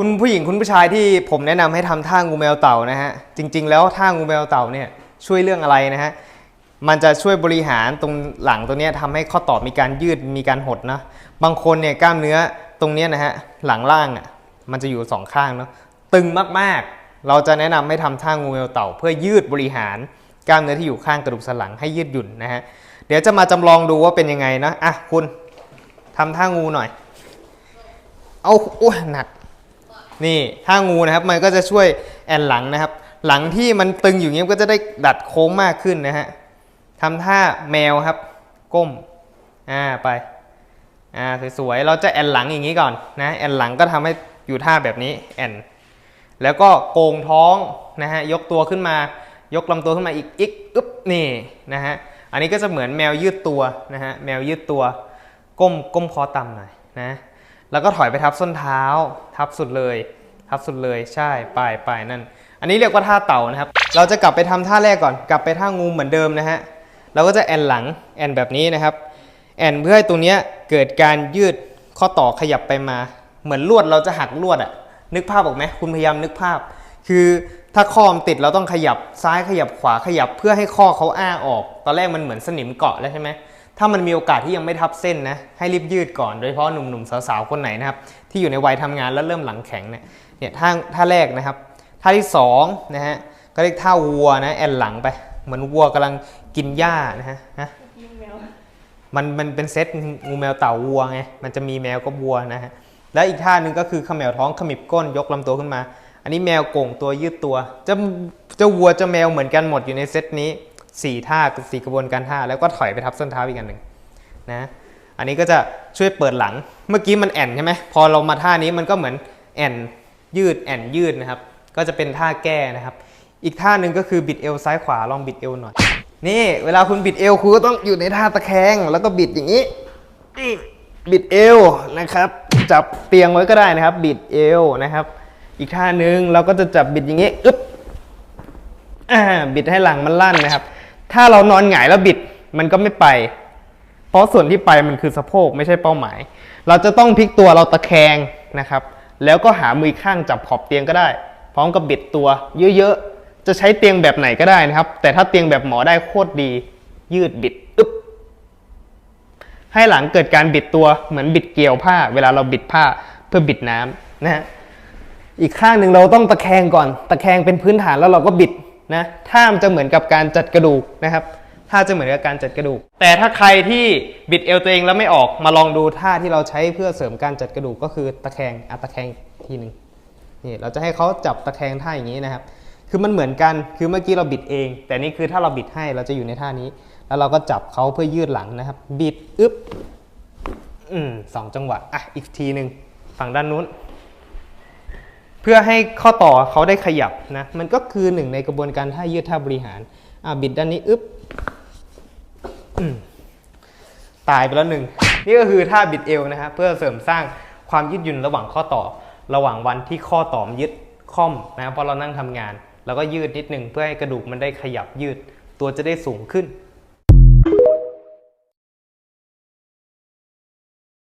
คุณผู้หญิงคุณผู้ชายที่ผมแนะนำให้ทำท่างูแมวเต่านะฮะจริง ๆ แล้วท่างูแมวเต่าเนี่ยช่วยเรื่องอะไรนะฮะมันจะช่วยบริหารตรงหลังตัวเนี้ยทำให้ข้อต่อมีการยืดมีการหดนะบางคนเนี่ยกล้ามเนื้อตรงเนี้ยนะฮะหลังล่างอะมันจะอยู่สองข้างเนาะตึงมากๆ เราจะแนะนำให้ทำท่างูแมวเต่า เพื่อยืดบริหารกล้ามเนื้อที่อยู่ข้างกระดูกสันหลังให้ยืดหยุ่นนะฮะเดี๋ยวจะมาจำลองดูว่าเป็นยังไงนะอะคุณทำท่างูหน่อย เอาโอ้ยหนัก นี่ถ้างูนะครับมันก็จะช่วยแอนหลังนะครับ หลังที่มันตึงอยู่อย่างนี้มันก็จะได้ดัดโค้งมากขึ้นนะฮะทำท่าแมวครับก้มอ่าไปอ่าสวยๆเราจะแอนหลังอย่างนี้ก่อนนะแอนหลังก็ทำให้อยู่ท่าแบบนี้แอนแล้วก็โกงท้องนะฮะยกตัวขึ้นมายกลำตัวขึ้นมาอีกอีกอึ๊บนี่นะฮะอันนี้ก็จะเหมือนแมวยืดตัวนะฮะแมวยืดตัวก้มก้มคอต่ำหน่อยนะ แล้วก็ถอยไปทับส้นเท้า ทับสุดเลย ทับสุดเลยใช่ปลายปลายนั่น อันนี้เรียกว่าท่าเต่านะครับ เราจะกลับไปทำท่าแรกก่อน กลับไปท่างูเหมือนเดิมนะฮะเราก็จะแอนหลังแอนแบบนี้นะครับ แอนเพื่อให้ตรงเนี้ยเกิดการยืดข้อต่อขยับไปมา เหมือนลวดเราจะหักลวดอะนึกภาพออกไหมคุณพยายามนึกภาพ คือถ้าข้อมติดเราต้องขยับซ้ายขยับขวาขยับเพื่อให้ข้อเขาอ้าออก ตอนแรกมันเหมือนสนิมเกาะแล้วใช่ไหม ถ้ามันมีโอกาสที่ยังไม่ทับเส้นนะให้รีบยืดก่อนโดยเฉพาะหนุ่มๆสาวๆคนไหนนะครับที่อยู่ในวัยทำงานแล้วเริ่มหลังแข็งเนี่ยเนี่ยท่าท่าแรกนะครับท่าที่สองนะฮะก็เรียกท่าวัวนะแอนหลังไปเหมือนวัวกำลังกินหญ้านะฮะมันมันเป็นเซตงูแมวเต่าวัวไงมันจะมีแมวกับวัวนะฮะแล้วอีกท่าหนึ่งก็คือขมวท้องขมิบก้นยกลำตัวขึ้นมา อันนี้แมวโก่งตัวยืดตัวจะจะวัวจะแมวเหมือนกันหมดอยู่ในเซตนี้ สี่ท่าสี่กระบวนการท่า แล้วก็ถอยไปทับส้นเท้าอีกอันหนึ่งนะอันนี้ก็จะช่วยเปิดหลัง เมื่อกี้มันแอนใช่ไหมพอเรามาท่านี้มันก็เหมือนแอนยืดแอนยืดนะครับ ก็จะเป็นท่าแก้นะครับ อีกท่าหนึ่งก็คือบิดเอวซ้ายขวาลองบิดเอวหน่อย นี่เวลาคุณบิดเอวคุณก็ต้องอยู่ในท่าตะแคงแล้วก็บิดอย่างนี้บิดเอวนะครับ จับเตียงไว้ก็ได้นะครับ บิดเอวนะครับ อีกท่าหนึ่งเราก็จะจับบิดอย่างนี้อึ๊บอ่าบิดให้หลังมันลั่นนะครับ ถ้าเรานอนหงายแล้วบิดมันก็ไม่ไป เพราะส่วนที่ไปมันคือสะโพกไม่ใช่เป้าหมาย เราจะต้องพลิกตัวเราตะแคงนะครับ แล้วก็หามือข้างจับขอบเตียงก็ได้ พร้อมกับบิดตัวเยอะๆ จะใช้เตียงแบบไหนก็ได้นะครับ แต่ถ้าเตียงแบบหมอได้โคตรดี ยืดบิดอึ๊บให้หลังเกิดการบิดตัวเหมือนบิดเกลียวผ้า เวลาเราบิดผ้าเพื่อบิดน้ำนะฮะอีกข้างหนึ่งเราต้องตะแคงก่อน ตะแคงเป็นพื้นฐานแล้วเราก็บิด นะท่ามันจะเหมือนกับการจัดกระดูกนะครับท่าจะเหมือนกับการจัดกระดูก แต่ถ้าใครที่บิดเอวตัวเองแล้วไม่ออกมาลองดูท่าที่เราใช้เพื่อเสริมการจัดกระดูกก็คือตะแคงอะตะแคงทีหนึ่งนี่เราจะให้เขาจับตะแคงท่าอย่างนี้นะครับ คือมันเหมือนกันคือเมื่อกี้เราบิดเอง แต่นี่คือถ้าเราบิดให้เราจะอยู่ในท่านี้ แล้วเราก็จับเขาเพื่อยืดหลังนะครับ บิดอึ๊บอืมสองจังหวะอะอีกทีหนึ่งฝั่งด้านนู้น พื่อให้ข้อต่อเขาได้ขยับนะ มันก็คือหนึ่งในกระบวนการท่ายืดท่าบริหาร อะบิดด้านนี้ อึ๊บตายไปแล้วหนึ่ง นี่ก็คือท่าบิดเอวนะฮะเพื่อเสริมสร้างความยืดหยุ่นระหว่างข้อต่อ ระหว่างวันที่ข้อต่อมยึดค่อมนะเพราะเรานั่งทำงาน แล้วก็ยืดนิดหนึ่งเพื่อให้กระดูกมันได้ขยับยืด ตัวจะได้สูงขึ้น